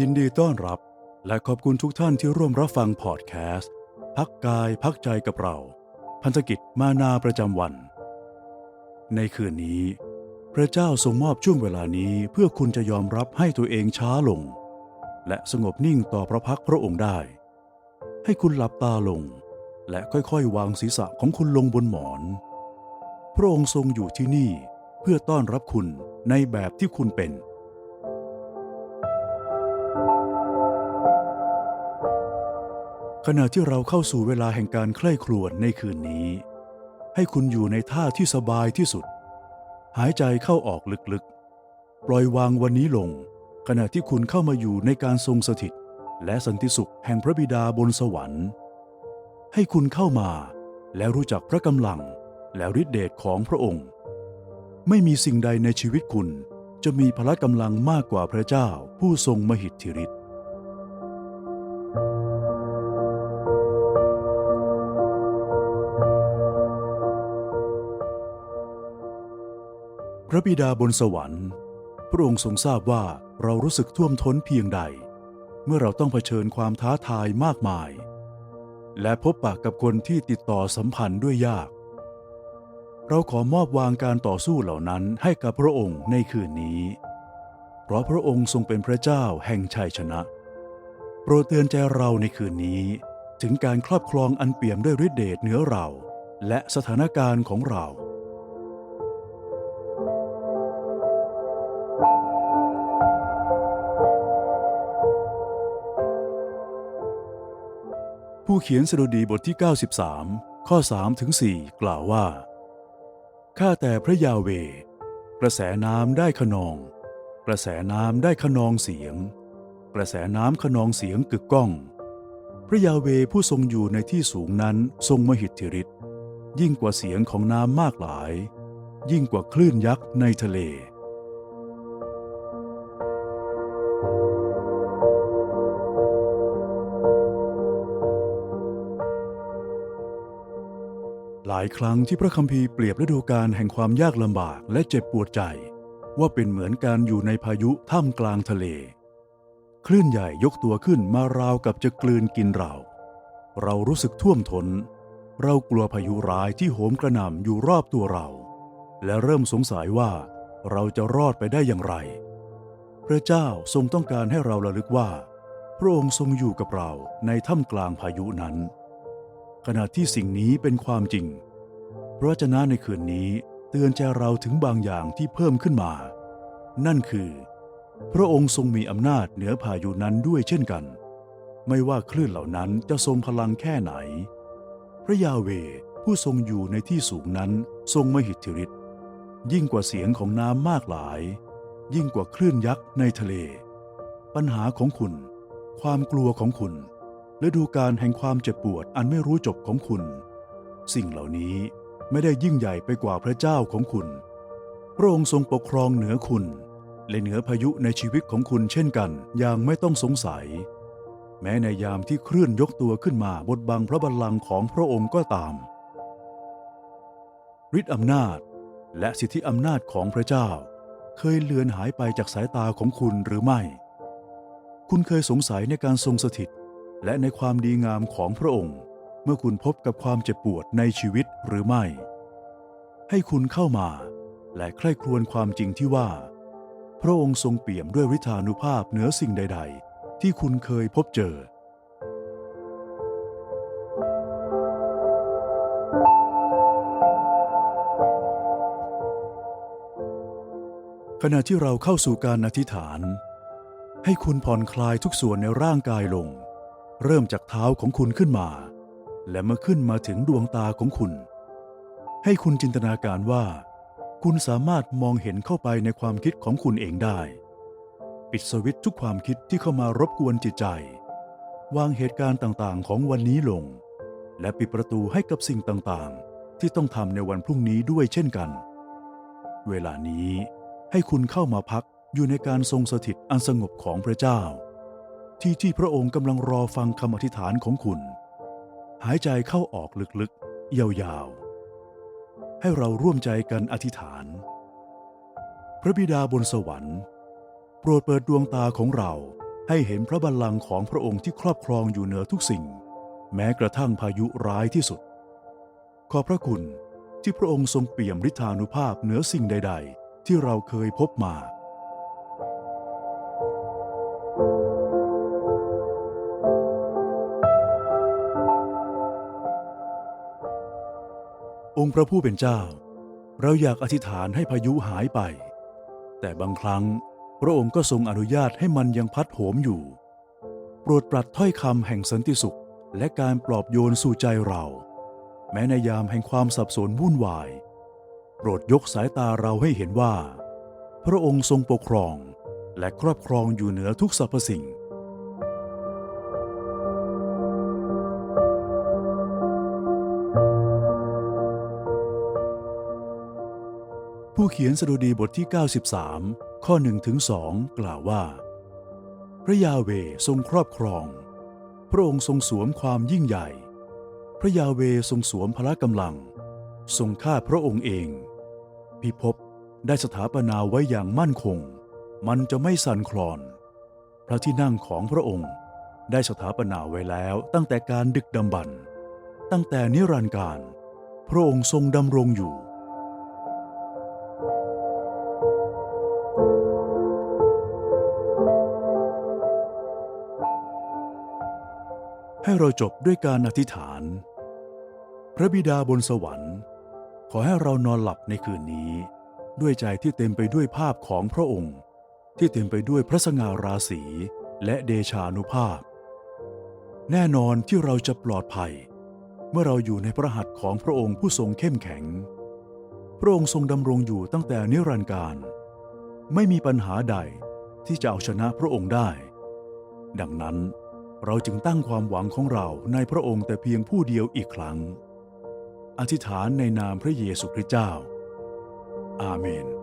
ยินดีต้อนรับ และขอบคุณทุกท่านที่ร่วมรับฟังพอดแคสต์พักกายพักใจกับเรา พันธกิจมานาประจำวัน ในคืนนี้ พระเจ้าทรงมอบช่วงเวลานี้เพื่อคุณจะยอมรับให้ตัวเองช้าลง และสงบนิ่งต่อพระพักพระองค์ได้ ให้คุณหลับตาลง และค่อยๆ วางศีรษะของคุณลงบนหมอน พระองค์ทรงอยู่ที่นี่เพื่อต้อนรับคุณในแบบที่คุณเป็น ขณะที่เราเข้าสู่เวลาแห่งการใคร่ครวญในคืนนี้ ให้คุณอยู่ในท่าที่สบายที่สุด หายใจเข้าออกลึกๆ ปล่อยวางวันนี้ลง ขณะที่คุณเข้ามาอยู่ในการทรงสถิต และสันติสุขแห่งพระบิดาบนสวรรค์ ให้คุณเข้ามาและรู้จักพระกำลังและฤทธิเดชของพระองค์ ไม่มีสิ่งใดในชีวิตคุณจะมีพละกำลังมากกว่าพระเจ้าผู้ทรงมหิทธิฤทธิ ระบิดาบนสวรรค์ พระองค์ทรงทราบว่าเรารู้สึกท่วมท้นเพียงใด เมื่อเราต้องเผชิญความท้าทายมากมาย และพบปะกับคนที่ติดต่อสัมพันธ์ด้วยยาก เราขอมอบวางการต่อสู้เหล่านั้นให้กับพระองค์ในคืนนี้ เพราะพระองค์ทรงเป็นพระเจ้าแห่งชัยชนะ โปรดเตือนใจเราในคืนนี้ถึงการครอบครองอันเปี่ยมด้วยฤทธิเดชเหนือเรา และสถานการณ์ของเรา ผู้เขียนสดุดีบทที่ 93 ข้อ3ถึง4กล่าวว่า ข้าแต่พระยาเว กระแสน้ำได้ขนอง กระแสน้ำได้ขนองเสียง กระแสน้ำขนองเสียงกึกก้อง พระยาเวผู้ทรงอยู่ในที่สูงนั้นทรงมหิทธิฤทธิ์ยิ่งกว่าเสียงของน้ำมากหลาย ยิ่งกว่าคลื่นยักษ์ในทะเลายครั้งที่พระคัมภีร์เปรียบฤดูกาลแห่งความยากลำบากและเจ็บปวดใจ ว่าเป็นเหมือนการอยู่ในพายุท่ามกลางทะเล คลื่นใหญ่ยกตัวขึ้นมาราวกับจะกลืนกินเรา เรารู้สึกท่วมทนเรากลัวพายุร้ายที่โหมกระหน่ำอยู่รอบตัวเรา และเริ่มสงสัยว่าเราจะรอดไปได้อย่างไร พระเจ้าทรงต้องการให้เราระลึกว่า พระองค์ทรงอยู่กับเราในท่ามกลางพายุนั้นขณะที่สิ่งนี้เป็นความจริง ระวจนะในคืนนี้เตือนใจเราถึงบางอย่างที่เพิ่มขึ้นมา นั่นคือ พระองค์ทรงมีอำนาจเหนือพายุนั้นด้วยเช่นกัน ไม่ว่าคลื่นเหล่านั้นจะทรงพลังแค่ไหน พระยาเวผู้ทรงอยู่ในที่สูงนั้นทรงมหิทธิฤทธิ์ยิ่งกว่าเสียงของน้ำมากหลาย ยิ่งกว่าคลื่นยักษ์ในทะเล ปัญหาของคุณ ความกลัวของคุณฤดูการแห่งความเจ็บปวดอันไม่รู้จบของคุณ สิ่งเหล่านี้ ไม่ได้ยิ่งใหญ่ไปกว่าพระเจ้าของคุณ พระองค์ทรงปกครองเหนือคุณ และเหนือพายุในชีวิตของคุณเช่นกัน อย่างไม่ต้องสงสัย แม้ในยามที่เคลื่อนยกตัวขึ้นมาบดบังพระบัลลังก์ของพระองค์ก็ตามฤทธิอำนาจและสิทธิอำนาจของพระเจ้า เคยเลือนหายไปจากสายตาของคุณหรือไม่ คุณเคยสงสัยในการทรงสถิต และในความดีงามของพระองค์ เมื่อคุณพบกับความเจ็บปวดในชีวิตหรือไม่ ให้คุณเข้ามา และใคร่ครวญความจริงที่ว่า พระองค์ทรงเปี่ยมด้วยฤทธานุภาพเหนือสิ่งใด ๆ ที่คุณเคยพบเจอ ขณะที่เราเข้าสู่การอธิษฐาน ให้คุณผ่อนคลายทุกส่วนในร่างกายลง เริ่มจากเท้าของคุณขึ้นมา และเมื่อขึ้นมาถึงดวงตาของคุณ ให้คุณจินตนาการว่า คุณสามารถมองเห็นเข้าไปในความคิดของคุณเองได้ ปิดสวิตช์ทุกความคิดที่เข้ามารบกวนจิตใจ วางเหตุการณ์ต่างๆ ของวันนี้ลง และปิดประตูให้กับสิ่งต่างๆ ที่ต้องทำในวันพรุ่งนี้ด้วยเช่นกัน เวลานี้ให้คุณเข้ามาพักอยู่ในการทรงสถิตอันสงบของพระเจ้า ที่ที่พระองค์กำลังรอฟังคำอธิษฐานของคุณ หายใจเข้าออกลึกๆ ยาวๆ ให้เราร่วมใจกันอธิษฐาน พระบิดาบนสวรรค์ โปรดเปิดดวงตาของเราให้เห็นพระบัลลังก์ของพระองค์ที่ครอบครองอยู่เหนือทุกสิ่ง แม้กระทั่งพายุร้ายที่สุด ขอบพระคุณที่พระองค์ทรงเปี่ยมฤทธานุภาพเหนือสิ่งใด ๆ ที่เราเคยพบมา องค์พระผู้เป็นเจ้า เราอยากอธิษฐานให้พายุหายไป แต่บางครั้งพระองค์ก็ทรงอนุญาตให้มันยังพัดโหมอยู่ โปรดปรัดถ้อยคำแห่งสันติสุข และการปลอบโยนสู่ใจเรา แม้ในยามแห่งความสับสนวุ่นวาย โปรดยกสายตาเราให้เห็นว่า พระองค์ทรงปกครอง และครอบครองอยู่เหนือทุกสรรพสิ่ง เขียนสดุดีบทที่ 93 ข้อ1ถึง2กล่าวว่า พระยาเวทรงครอบครอง พระองค์ทรงสวมความยิ่งใหญ่ พระยาเวทรงสวมพละกำลัง ทรงฆ่าพระองค์เอง พิภพได้สถาปนาไว้อย่างมั่นคง มันจะไม่สั่นคลอน พระที่นั่งของพระองค์ได้สถาปนาไว้แล้วตั้งแต่การดึกดำบรรตั้งแต่นิรันดร์การ พระองค์ทรงดำรงอยู่ ให้เราจบด้วยการอธิษฐาน พระบิดาบนสวรรค์ ขอให้เรานอนหลับในคืนนี้ ด้วยใจที่เต็มไปด้วยภาพของพระองค์ ที่เต็มไปด้วยพระสง่าราศีและเดชานุภาพ แน่นอนที่เราจะปลอดภัย เมื่อเราอยู่ในพระหัตถ์ของพระองค์ผู้ทรงเข้มแข็ง พระองค์ทรงดำรงอยู่ตั้งแต่นิรันดร์การ ไม่มีปัญหาใดที่จะเอาชนะพระองค์ได้ ดังนั้น เราจึงตั้งความหวังของเราในพระองค์แต่เพียงผู้เดียวอีกครั้ง อธิษฐานในนามพระเยซูคริสต์เจ้า อาเมน